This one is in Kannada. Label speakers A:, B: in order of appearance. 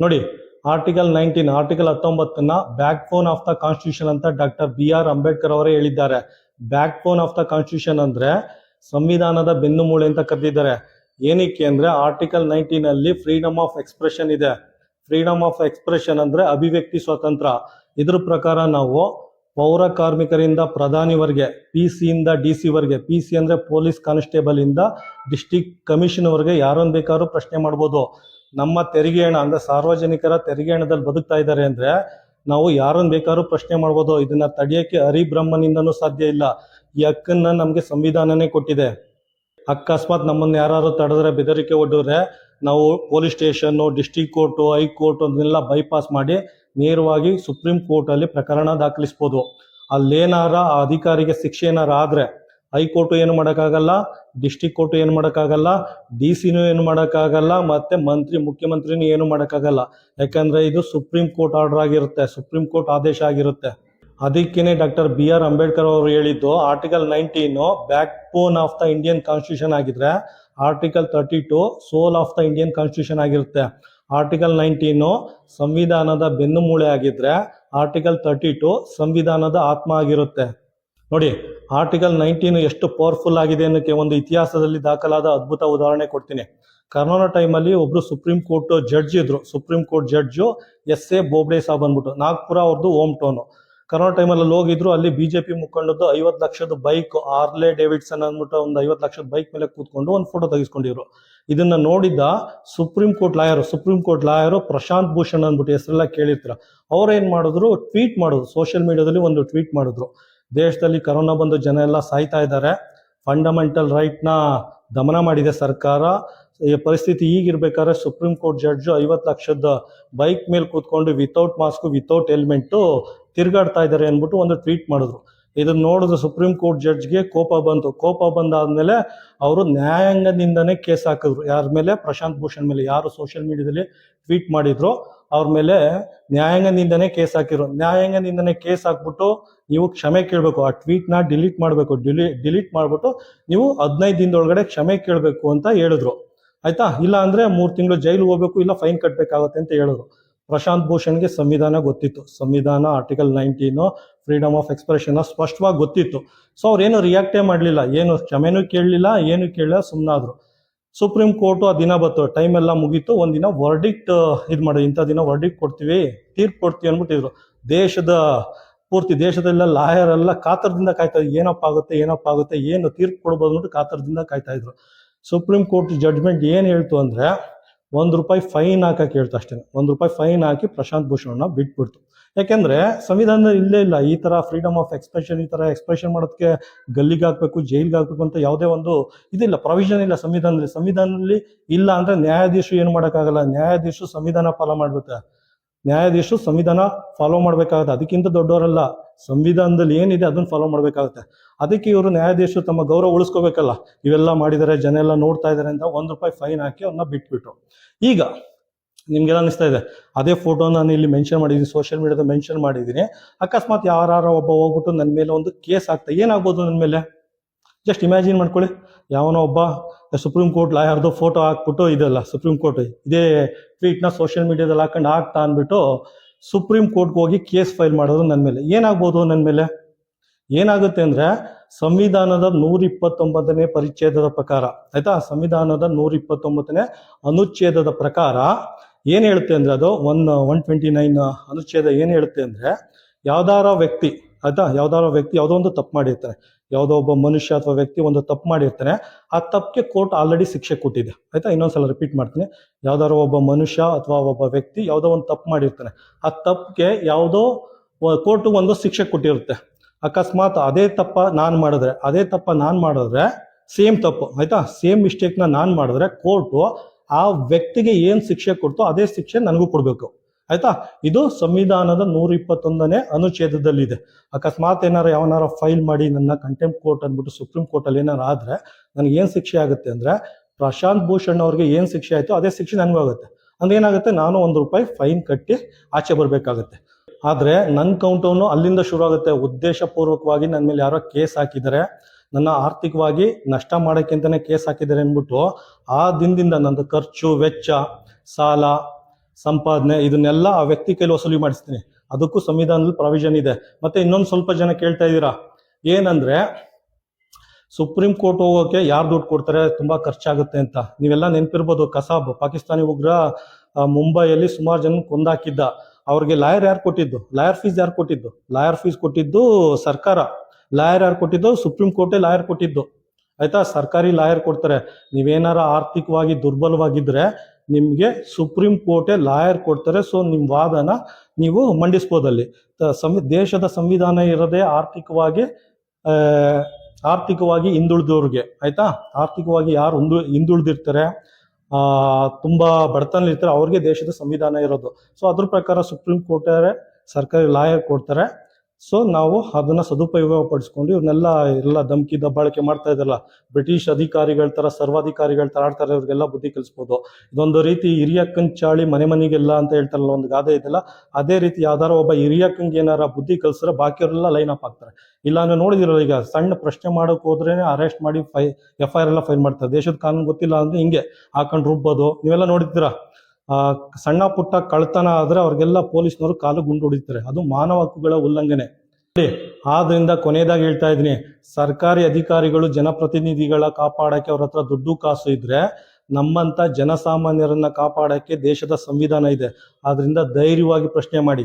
A: ನೋಡಿ ಆರ್ಟಿಕಲ್ ನೈನ್ಟೀನ್ ಆರ್ಟಿಕಲ್ ಹತ್ತೊಂಬತ್ತನ್ನ back bone of the constitution ಅಂತ ಡಾಕ್ಟರ್ ಬಿ ಆರ್ ಅಂಬೇಡ್ಕರ್ ಅವರೇ ಹೇಳಿದ್ದಾರೆ. Back bone of the constitution ಅಂದ್ರೆ ಸಂವಿಧಾನದ ಬೆನ್ನುಮೂಳೆ ಅಂತ ಕರೆದಿದ್ದಾರೆ. ಏನಕ್ಕೆ ಅಂದ್ರೆ ಆರ್ಟಿಕಲ್ ನೈನ್ಟೀನ್ ಅಲ್ಲಿ ಫ್ರೀಡಮ್ ಆಫ್ ಎಕ್ಸ್ಪ್ರೆಷನ್ ಇದೆ. ಫ್ರೀಡಮ್ ಆಫ್ ಎಕ್ಸ್ಪ್ರೆಷನ್ ಅಂದ್ರೆ ಅಭಿವ್ಯಕ್ತಿ ಸ್ವಾತಂತ್ರ್ಯ ಇದ್ರ ಪ್ರಕಾರ ನಾವು ಪೌರ ಕಾರ್ಮಿಕರಿಂದ ಪ್ರಧಾನಿವರೆಗೆ ಪಿ ಸಿ ಇಂದ ಡಿ ಸಿ ವರೆಗೆ ಪಿ ಸಿ ಅಂದ್ರೆ ಪೊಲೀಸ್ ಕಾನ್ಸ್ಟೇಬಲ್ ಇಂದ ಡಿಸ್ಟಿಕ್ ಕಮಿಷನ್ ವರೆಗೆ ಯಾರನ್ನ ಬೇಕಾದ್ರೂ ಪ್ರಶ್ನೆ ಮಾಡ್ಬೋದು. ನಮ್ಮ ತೆರಿಗೆ ಹಣ ಅಂದ್ರೆ ಸಾರ್ವಜನಿಕರ ತೆರಿಗೆ ಹಣದಲ್ಲಿ ಬದುಕ್ತಾ ಇದ್ದಾರೆ ಅಂದ್ರೆ ನಾವು ಯಾರನ್ನ ಬೇಕಾದ್ರೂ ಪ್ರಶ್ನೆ ಮಾಡ್ಬೋದು. ಇದನ್ನ ತಡೆಯಕ್ಕೆ ಹರಿಬ್ರಹ್ಮನಿಂದನೂ ಸಾಧ್ಯ ಇಲ್ಲ. ಈ ಹಕ್ಕನ್ನ ನಮ್ಗೆ ಸಂವಿಧಾನನೇ ಕೊಟ್ಟಿದೆ. ಅಕಸ್ಮಾತ್ ನಮ್ಮನ್ನ ಯಾರು ತಡೆದ್ರೆ, ಬೆದರಿಕೆ ಒಡ್ಡಿದ್ರೆ ನಾವು police station district court high court ಅದನ್ನೆಲ್ಲ ಬೈಪಾಸ್ ಮಾಡಿ ನೇರವಾಗಿ ಸುಪ್ರೀಂ ಕೋರ್ಟ್ ಅಲ್ಲಿ ಪ್ರಕರಣ ದಾಖಲಿಸ್ಬೋದು. ಅಲ್ಲೇನಾರ ಆ ಅಧಿಕಾರಿಗೆ ಶಿಕ್ಷೆ ಏನಾರ ಆದ್ರೆ ಹೈಕೋರ್ಟ್ ಏನು ಮಾಡೋಕ್ಕಾಗಲ್ಲ ಡಿಸ್ಟಿಕ್ ಕೋರ್ಟು ಏನು ಮಾಡೋಕ್ಕಾಗಲ್ಲ ಡಿ ಸಿನೂ ಏನು ಮಾಡೋಕ್ಕಾಗಲ್ಲ, ಮತ್ತೆ ಮಂತ್ರಿ, ಮುಖ್ಯಮಂತ್ರಿನೂ ಏನು ಮಾಡೋಕ್ಕಾಗಲ್ಲ. ಯಾಕಂದ್ರೆ ಇದು ಸುಪ್ರೀಂ ಕೋರ್ಟ್ ಆರ್ಡರ್ ಆಗಿರುತ್ತೆ, ಸುಪ್ರೀಂ ಕೋರ್ಟ್ ಆದೇಶ ಆಗಿರುತ್ತೆ. ಅದಕ್ಕೇನೆ ಡಾಕ್ಟರ್ ಬಿ ಆರ್ ಅಂಬೇಡ್ಕರ್ ಅವರು ಹೇಳಿದ್ದು, article nineteen backbone of the Indian constitution ಆಗಿದ್ರೆ, article thirty two, soul of the Indian constitution ಆಗಿರುತ್ತೆ. ಆರ್ಟಿಕಲ್ ನೈನ್ಟೀನು, ಸಂವಿಧಾನದ ಬೆನ್ನುಮೂಳೆ ಆಗಿದ್ರೆ, ಆರ್ಟಿಕಲ್ ತರ್ಟಿ ಟು, ಸಂವಿಧಾನದ ಆತ್ಮ ಆಗಿರುತ್ತೆ. ನೋಡಿ ಆರ್ಟಿಕಲ್ ನೈನ್ಟೀನ್ ಎಷ್ಟು ಪವರ್ಫುಲ್ ಆಗಿದೆ ಅನ್ನೋಕ್ಕೆ ಒಂದು ಇತಿಹಾಸದಲ್ಲಿ ದಾಖಲಾದ ಅದ್ಭುತ ಉದಾಹರಣೆ ಕೊಡ್ತೀನಿ. ಕರೋನಾ ಟೈಮಲ್ಲಿ ಒಬ್ರು ಸುಪ್ರೀಂ ಕೋರ್ಟ್ ಜಡ್ಜ್ ಇದ್ರು. Supreme court judge S A Bobde Sab ಅಂದ್ಬಿಟ್ಟು ನಾಗ್ಪುರ ಅವ್ರದ್ದು ಹೋಮ್ ಟೌನು ಕರೋನಾ ಟೈಮಲ್ಲಿ ಅಲ್ಲಿ ಹೋಗಿದ್ರು ಅಲ್ಲಿ ಬಿಜೆಪಿ ಮುಖಂಡದ್ದು ಐವತ್ತು ಲಕ್ಷದ ಬೈಕ್ ಆರ್ಲೆ ಡೇವಿಡ್ಸನ್ ಅಂದ್ಬಿಟ್ಟು ಒಂದು ಐವತ್ತು ಲಕ್ಷದ ಬೈಕ್ ಮೇಲೆ ಕೂತ್ಕೊಂಡು ಒಂದು ಫೋಟೋ ತೆಗೆಸ್ಕೊಂಡಿದ್ರು. ಇದನ್ನ ನೋಡಿದ್ದ supreme court lawyer supreme court lawyer Prashant Bhushan ಅಂದ್ಬಿಟ್ಟು ಹೆಸರೆಲ್ಲ ಕೇಳಿರ್ತಾರೆ. ಅವ್ರು ಏನು ಮಾಡಿದ್ರು? ಟ್ವೀಟ್ ಮಾಡೋದು. ಸೋಷಿಯಲ್ ಮೀಡಿಯಾದಲ್ಲಿ ಒಂದು ಟ್ವೀಟ್ ಮಾಡಿದ್ರು. ದೇಶದಲ್ಲಿ ಕರೋನಾ ಬಂದು ಜನ ಎಲ್ಲ ಸಾಯ್ತಾ ಇದ್ದಾರೆ. ಫಂಡಮೆಂಟಲ್ ರೈಟ್ನ ದಮನ ಮಾಡಿದೆ ಸರ್ಕಾರ. ಈ ಪರಿಸ್ಥಿತಿ ಈಗಿರ್ಬೇಕಾದ್ರೆ ಸುಪ್ರೀಂ ಕೋರ್ಟ್ ಜಡ್ಜು ಐವತ್ತು ಲಕ್ಷದ ಬೈಕ್ ಮೇಲೆ ಕೂತ್ಕೊಂಡು ವಿತೌಟ್ ಮಾಸ್ಕ್ ವಿತೌಟ್ ಹೆಲ್ಮೆಟ್ಟು ತಿರುಗಾಡ್ತಾ ಇದ್ದಾರೆ ಅಂದ್ಬಿಟ್ಟು ಒಂದು ಟ್ವೀಟ್ ಮಾಡಿದ್ರು. ಇದನ್ನ ನೋಡಿದ್ರು ಸುಪ್ರೀಂ ಕೋರ್ಟ್ ಜಡ್ಜ್ಗೆ ಕೋಪ ಬಂತು. ಕೋಪ ಬಂದಾದ್ಮೇಲೆ ಅವರು ನ್ಯಾಯಾಂಗದಿಂದನೇ ಕೇಸ್ ಹಾಕಿದ್ರು. ಯಾರ ಮೇಲೆ? ಪ್ರಶಾಂತ್ ಭೂಷಣ್ ಮೇಲೆ. ಯಾರು ಸೋಷಿಯಲ್ ಮೀಡಿಯಾದಲ್ಲಿ ಟ್ವೀಟ್ ಮಾಡಿದ್ರು. ಅವ್ರ ಮೇಲೆ ನ್ಯಾಯಾಂಗದಿಂದನೇ ಕೇಸ್ ಹಾಕಿರೋ ನ್ಯಾಯಾಂಗ ನಿಂದನೆ ಕೇಸ್ ಹಾಕ್ಬಿಟ್ಟು ನೀವು ಕ್ಷಮೆ ಕೇಳಬೇಕು. ಆ ಟ್ವೀಟ್ನ ಡಿಲೀಟ್ ಮಾಡಬೇಕು. ಡಿಲಿ ಡಿಲೀಟ್ ಮಾಡಿಬಿಟ್ಟು ನೀವು ಹದಿನೈದು ದಿನದೊಳಗಡೆ ಕ್ಷಮೆ ಕೇಳಬೇಕು ಅಂತ ಹೇಳಿದ್ರು. ಆಯ್ತಾ? ಇಲ್ಲ ಅಂದ್ರೆ ಮೂರು ತಿಂಗಳು ಜೈಲು ಹೋಗ್ಬೇಕು, ಇಲ್ಲ ಫೈನ್ ಕಟ್ಟಬೇಕಾಗುತ್ತೆ ಅಂತ ಹೇಳಿದ್ರು. ಪ್ರಶಾಂತ್ ಭೂಷಣ್ಗೆ ಸಂವಿಧಾನ ಗೊತ್ತಿತ್ತು. ಸಂವಿಧಾನ article nineteen freedom of expression ಸ್ಪಷ್ಟವಾಗಿ ಗೊತ್ತಿತ್ತು. ಸೊ ಅವ್ರೇನು ರಿಯಾಕ್ಟೇ ಮಾಡಲಿಲ್ಲ. ಏನು ಕ್ಷಮೆನೂ ಕೇಳಲಿಲ್ಲ, ಏನು ಕೇಳಲಿಲ್ಲ ಸುಮ್ಮನಾದ್ರು ಸುಪ್ರೀಂ ಕೋರ್ಟು ಆ ದಿನ ಬತ್ತು ಟೈಮ್ ಎಲ್ಲ ಮುಗೀತು ಒಂದಿನ ವರ್ಡಿಕ್ಟ್ ಇದು ಮಾಡಿ, ಇಂಥ ದಿನ ವರ್ಡಿಕ್ಟ್ ಕೊಡ್ತೀವಿ, ತೀರ್ಪು ಕೊಡ್ತೀವಿ ಅಂದ್ಬಿಟ್ಟಿದ್ರು ದೇಶದ, ಪೂರ್ತಿ ದೇಶದಲ್ಲ ಲಾಯರ್ ಎಲ್ಲ ಕಾತರದಿಂದ ಕಾಯ್ತಾ ಏನಪ್ಪ ಆಗುತ್ತೆ ಏನಪ್ಪ ಆಗುತ್ತೆ, ಏನು ತೀರ್ಪು ಕೊಡ್ಬೋದು ಅಂದ್ಬಿಟ್ಟು ಕಾತರದಿಂದ ಕಾಯ್ತಾ ಇದ್ರು. ಸುಪ್ರೀಂ ಕೋರ್ಟ್ ಜಡ್ಜ್ಮೆಂಟ್ ಏನು ಹೇಳ್ತು ಅಂದ್ರೆ, ಒಂದು ರೂಪಾಯಿ ಫೈನ್ ಹಾಕಕ್ಕೆ ಹೇಳ್ತು ಅಷ್ಟೇ. ಒಂದು ರೂಪಾಯಿ ಫೈನ್ ಹಾಕಿ ಪ್ರಶಾಂತ್ ಭೂಷಣ್ನ ಬಿಟ್ಬಿಡ್ತು. ಯಾಕೆಂದ್ರೆ ಸಂವಿಧಾನದಲ್ಲಿ ಇಲ್ಲೇ ಇಲ್ಲ, ಈ ತರ ಫ್ರೀಡಮ್ ಆಫ್ ಎಕ್ಸ್ಪ್ರೆಷನ್ ಈ ತರ ಎಕ್ಸ್ಪ್ರೆಷನ್ ಮಾಡೋದಕ್ಕೆ ಗಲ್ಲಿಗೆ ಹಾಕ್ಬೇಕು, ಜೈಲ್ಗೆ ಹಾಕ್ಬೇಕು ಅಂತ ಯಾವುದೇ ಒಂದು ಇದಿಲ್ಲ ಪ್ರೊವಿಷನ್ ಇಲ್ಲ ಸಂವಿಧಾನದಲ್ಲಿ. ಸಂವಿಧಾನದಲ್ಲಿ ಇಲ್ಲ ಅಂದ್ರೆ ನ್ಯಾಯಾಧೀಶರು ಏನು ಮಾಡೋಕ್ಕಾಗಲ್ಲ. ನ್ಯಾಯಾಧೀಶರು ಸಂವಿಧಾನ ಫಾಲೋ ಮಾಡ್ಬೇಕು. ನ್ಯಾಯಾಧೀಶರು ಸಂವಿಧಾನ ಫಾಲೋ ಮಾಡ್ಬೇಕಾಗುತ್ತೆ. ಅದಕ್ಕಿಂತ ದೊಡ್ಡವರಲ್ಲ, ಸಂವಿಧಾನದಲ್ಲಿ ಏನಿದೆ ಅದನ್ನ ಫಾಲೋ ಮಾಡ್ಬೇಕಾಗುತ್ತೆ. ಅದಕ್ಕೆ ಇವರು ನ್ಯಾಯಾಧೀಶರು ತಮ್ಮ ಗೌರವ ಉಳಿಸ್ಕೋಬೇಕಲ್ಲ. ಇವೆಲ್ಲ ಮಾಡಿದರೆ ಜನ ಎಲ್ಲ ನೋಡ್ತಾ ಇದ್ದಾರೆ ಅಂತ ಒಂದು ರೂಪಾಯಿ ಫೈನ್ ಹಾಕಿ ಅವನ್ನ ಬಿಟ್ಬಿಟ್ರು. ಈಗ ನಿಮ್ಗೆಲ್ಲ ಅನಿಸ್ತಾ ಇದೆ. ಅದೇ ಫೋಟೋ ನಾನು ಇಲ್ಲಿ ಮೆನ್ಷನ್ ಮಾಡಿದ್ದೀನಿ ಸೋಷಿಯಲ್ ಮೀಡಿಯಾದ ಮೆನ್ಷನ್ ಮಾಡಿದ್ದೀನಿ. ಅಕಸ್ಮಾತ್ ಯಾರು ಒಬ್ಬ ಹೋಗ್ಬಿಟ್ಟು ನನ್ನ ಮೇಲೆ ಒಂದು ಕೇಸ್ ಆಗ್ತಾ, ಏನಾಗ್ಬೋದು ನನ್ನ ಮೇಲೆ? ಜಸ್ಟ್ ಇಮ್ಯಾಜಿನ್ ಮಾಡ್ಕೊಳ್ಳಿ. ಯಾವನೋ ಒಬ್ಬ ಸುಪ್ರೀಂ ಕೋರ್ಟ್ ಲಾಯರ್ದು ಫೋಟೋ ಹಾಕ್ಬಿಟ್ಟು ಇದೆಲ್ಲ ಸುಪ್ರೀಂ ಕೋರ್ಟ್ ಇದೇ ಟ್ವೀಟ್ನ ಸೋಷಿಯಲ್ ಮೀಡಿಯಾದಲ್ಲಿ ಹಾಕೊಂಡು ಹಾಕ್ತಾ ಅಂದ್ಬಿಟ್ಟು ಸುಪ್ರೀಂ ಕೋರ್ಟ್ಗೆ ಹೋಗಿ ಕೇಸ್ ಫೈಲ್ ಮಾಡೋದು ನನ್ನ ಮೇಲೆ. ಏನಾಗ್ಬೋದು ನನ್ನ ಮೇಲೆ? ಏನಾಗುತ್ತೆ ಅಂದ್ರೆ ಸಂವಿಧಾನದ ನೂರ ಇಪ್ಪತ್ತೊಂಬತ್ತನೇ ಪರಿಚ್ಛೇದದ ಪ್ರಕಾರ, ಆಯ್ತಾ? ಸಂವಿಧಾನದ ನೂರ ಇಪ್ಪತ್ತೊಂಬತ್ತನೇ ಅನುಚ್ಛೇದದ ಪ್ರಕಾರ ಏನ್ ಹೇಳುತ್ತೆ ಅಂದ್ರೆ ಅದು ಒನ್ ಒನ್ ಟ್ವೆಂಟಿ ನೈನ್ ಅನುಚ್ಛೇದ ಏನು ಹೇಳುತ್ತೆ ಅಂದ್ರೆ ಯಾವ್ದಾರ ವ್ಯಕ್ತಿ, ಆಯ್ತಾ? ಯಾವ್ದಾರ ವ್ಯಕ್ತಿ ಯಾವುದೋ ಒಂದು ತಪ್ಪು ಮಾಡಿರ್ತಾನೆ. ಯಾವುದೋ ಒಬ್ಬ ಮನುಷ್ಯ ಅಥವಾ ವ್ಯಕ್ತಿ ಒಂದು ತಪ್ಪು ಮಾಡಿರ್ತಾನೆ. ಆ ತಪ್ಪಿಗೆ ಕೋರ್ಟ್ ಆಲ್ರೆಡಿ ಶಿಕ್ಷೆ ಕೊಟ್ಟಿದೆ. ಆಯ್ತಾ? ಇನ್ನೊಂದ್ಸಲ ರಿಪೀಟ್ ಮಾಡ್ತೀನಿ. ಯಾವ್ದಾರೋ ಒಬ್ಬ ಮನುಷ್ಯ ಅಥವಾ ಒಬ್ಬ ವ್ಯಕ್ತಿ ಯಾವುದೋ ಒಂದು ತಪ್ಪು ಮಾಡಿರ್ತಾನೆ. ಆ ತಪ್ಪಿಗೆ ಯಾವುದೋ ಕೋರ್ಟ್ ಒಂದು ಶಿಕ್ಷೆ ಕೊಟ್ಟಿರುತ್ತೆ. ಅಕಸ್ಮಾತ್ ಅದೇ ತಪ್ಪ ನಾನು ಮಾಡಿದ್ರೆ, ಅದೇ ತಪ್ಪ ನಾನು ಮಾಡಿದ್ರೆ, ಸೇಮ್ ತಪ್ಪು, ಆಯ್ತಾ? ಸೇಮ್ ಮಿಸ್ಟೇಕ್ನ ನಾನು ಮಾಡಿದ್ರೆ, ಕೋರ್ಟು ಆ ವ್ಯಕ್ತಿಗೆ ಏನು ಶಿಕ್ಷೆ ಕೊಡ್ತೋ ಅದೇ ಶಿಕ್ಷೆ ನನಗೂ ಕೊಡಬೇಕು. ಆಯ್ತಾ? ಇದು ಸಂವಿಧಾನದ ನೂರ ಇಪ್ಪತ್ತೊಂದನೇ ಅನುಚ್ಛೇದದಲ್ಲಿದೆ. ಅಕಸ್ಮಾತ್ ಏನಾರ ಯಾವನಾರ ಫೈಲ್ ಮಾಡಿ ನನ್ನ ಕಂಟೆಂಪ್ ಕೋರ್ಟ್ ಅಂದ್ಬಿಟ್ಟು ಸುಪ್ರೀಂ ಕೋರ್ಟಲ್ಲಿ ಏನಾರ ಆದ್ರೆ ನನಗೆ ಏನು ಶಿಕ್ಷೆ ಆಗುತ್ತೆ ಅಂದ್ರೆ ಪ್ರಶಾಂತ್ ಭೂಷಣ್ ಅವ್ರಿಗೆ ಏನು ಶಿಕ್ಷೆ ಆಯ್ತು ಅದೇ ಶಿಕ್ಷೆ ನನಗೂ ಆಗುತ್ತೆ. ಅಂದ್ರೆ ಏನಾಗುತ್ತೆ? ನಾನು ಒಂದು ರೂಪಾಯಿ ಫೈನ್ ಕಟ್ಟಿ ಆಚೆ ಬರಬೇಕಾಗುತ್ತೆ. ಆದ್ರೆ ನನ್ನ ಕೌಂಟೌನು ಅಲ್ಲಿಂದ ಶುರು ಆಗುತ್ತೆ. ಉದ್ದೇಶಪೂರ್ವಕವಾಗಿ ನನ್ನ ಮೇಲೆ ಯಾರೋ ಕೇಸ್ ಹಾಕಿದ್ದಾರೆ. ನನ್ನ ಆರ್ಥಿಕವಾಗಿ ನಷ್ಟ ಮಾಡೋಕ್ಕೆ ಅಂತಾನೆ ಕೇಸ್ ಹಾಕಿದ್ದಾರೆ ಅಂದ್ಬಿಟ್ಟು, ಆ ದಿನದಿಂದ ನನ್ನ ಖರ್ಚು, ವೆಚ್ಚ, ಸಾಲ, ಸಂಪಾದನೆ, ಇದನ್ನೆಲ್ಲ ಆ ವ್ಯಕ್ತಿ ಕೈಲಿ ವಸೂಲಿ ಮಾಡಿಸ್ತೀನಿ. ಅದಕ್ಕೂ ಸಂವಿಧಾನದಲ್ಲಿ ಪ್ರಾವಿಷನ್ ಇದೆ. ಮತ್ತೆ ಇನ್ನೊಂದು ಸ್ವಲ್ಪ ಜನ ಕೇಳ್ತಾ ಇದ್ದೀರಾ? ಏನಂದ್ರೆ ಸುಪ್ರೀಂ ಕೋರ್ಟ್ ಹೋಗೋಕೆ ಯಾರು ದುಡ್ಡು ಕೊಡ್ತಾರೆ? ತುಂಬಾ ಖರ್ಚಾಗುತ್ತೆ ಅಂತ. ನೀವೆಲ್ಲ ನೆನಪಿರ್ಬೋದು, ಕಸಾಬ್, ಪಾಕಿಸ್ತಾನಿ ಉಗ್ರ ಮುಂಬೈಯಲ್ಲಿ ಸುಮಾರು ಜನ ಕೊಂದಾಕಿದ್ದ. ಅವ್ರಿಗೆ ಲಾಯರ್ ಯಾರು ಕೊಟ್ಟಿದ್ದು? ಲಾಯರ್ ಫೀಸ್ ಯಾರು ಕೊಟ್ಟಿದ್ದು? ಲಾಯರ್ ಫೀಸ್ ಕೊಟ್ಟಿದ್ದು ಸರ್ಕಾರ. ಲಾಯರ್ ಯಾರು ಕೊಟ್ಟಿದ್ದು ಸುಪ್ರೀಂ ಕೋರ್ಟೇ ಲಾಯರ್ ಕೊಟ್ಟಿದ್ದು. ಆಯ್ತಾ? ಸರ್ಕಾರಿ ಲಾಯರ್ ಕೊಡ್ತಾರೆ. ನೀವೇನಾರ ಆರ್ಥಿಕವಾಗಿ ದುರ್ಬಲವಾಗಿದ್ರೆ ನಿಮಗೆ ಸುಪ್ರೀಂ ಕೋರ್ಟೇ ಲಾಯರ್ ಕೊಡ್ತಾರೆ. ಸೊ ನಿಮ್ಮ ವಾದನ ನೀವು ಮಂಡಿಸ್ಬೋದಲ್ಲಿ. ದೇಶದ ಸಂವಿಧಾನ ಇರದೆ ಆರ್ಥಿಕವಾಗಿ ಆರ್ಥಿಕವಾಗಿ ಹಿಂದುಳಿದವ್ರಿಗೆ, ಆಯ್ತಾ? ಆರ್ಥಿಕವಾಗಿ ಯಾರು ಹಿಂದು, ಹಿಂದುಳಿದಿರ್ತಾರೆ ತುಂಬಾ ಬಡತನ ಇರ್ತಾರೆ ಅವ್ರಿಗೆ ದೇಶದ ಸಂವಿಧಾನ ಇರೋದು. ಸೊ, ಅದ್ರ ಪ್ರಕಾರ ಸುಪ್ರೀಂ ಕೋರ್ಟ್ ಸರ್ಕಾರಿ ಲಾಯರ್ ಕೊಡ್ತಾರೆ. ಸೊ ನಾವು ಅದನ್ನ ಸದುಪಯೋಗ ಪಡಿಸ್ಕೊಂಡು ಇವನ್ನೆಲ್ಲ ಎಲ್ಲ ಧಮ್ಕಿ ದಬ್ಬಾಳಿಕೆ ಮಾಡ್ತಾ ಇದ್ರಲ್ಲ ಬ್ರಿಟಿಷ್ ಅಧಿಕಾರಿಗಳ ತರ ಸರ್ವಾಧಿಕಾರಿಗಳ ತರ ಆಡ್ತಾರೆ ಅವ್ರಿಗೆಲ್ಲ ಬುದ್ಧಿ ಕಲಿಸ್ಬೋದು. ಇದೊಂದು ರೀತಿ ಹಿರಿಯಕ್ಕನ್ ಚಾಳಿ ಮನೆ ಮನೆಗೆಲ್ಲ ಅಂತ ಹೇಳ್ತಾರಲ್ಲ, ಒಂದು ಗಾದೆ ಇದೆಲ್ಲ. ಅದೇ ರೀತಿ ಯಾವ್ದಾರ ಒಬ್ಬ ಹಿರಿಯಕ್ಕಂಗೆ ಏನಾರ ಬುದ್ಧಿ ಕಲಿಸಿದ್ರೆ ಬಾಕಿಯವರೆಲ್ಲ ಲೈನ್ ಅಪ್ ಆಗ್ತಾರೆ ಇಲ್ಲ ಅಂದ್ರೆ ನೋಡಿದಿರಲ್ಲ ಈಗ, ಸಣ್ಣ ಪ್ರಶ್ನೆ ಮಾಡಕ್ ಹೋದ್ರೆ ಅರೆಸ್ಟ್ ಮಾಡಿ ಫೈ ಎಫ್ ಐ ಆರ್ ಎಲ್ಲ ಫೈಲ್ ಮಾಡ್ತಾರೆ. ದೇಶದ ಕಾನೂನು ಗೊತ್ತಿಲ್ಲ ಅಂದ್ರೆ ಹಿಂಗೆ ಹಾಕೊಂಡು ರುಬ್ಬೋದು. ನೀವೆಲ್ಲ ನೋಡಿದ್ದೀರಾ? ಸಣ್ಣ ಪುಟ್ಟ ಕಳ್ತನ ಆದ್ರೆ ಅವ್ರಿಗೆಲ್ಲ ಪೊಲೀಸ್ನವರು ಕಾಲು ಗುಂಡು ಹೊಡಿತಾರೆ. ಅದು ಮಾನವ ಹಕ್ಕುಗಳ ಉಲ್ಲಂಘನೆ. ಆದ್ರಿಂದ ಕೊನೆಯದಾಗಿ ಹೇಳ್ತಾ ಇದ್ದೀನಿ, ಸರ್ಕಾರಿ ಅಧಿಕಾರಿಗಳು ಜನಪ್ರತಿನಿಧಿಗಳ ಕಾಪಾಡಕ್ಕೆ ಅವ್ರ ಹತ್ರ ದುಡ್ಡು ಕಾಸು ಇದ್ರೆ ನಮ್ಮಂತ ಜನಸಾಮಾನ್ಯರನ್ನ ಕಾಪಾಡಕ್ಕೆ ದೇಶದ ಸಂವಿಧಾನ ಇದೆ. ಆದ್ರಿಂದ ಧೈರ್ಯವಾಗಿ ಪ್ರಶ್ನೆ ಮಾಡಿ.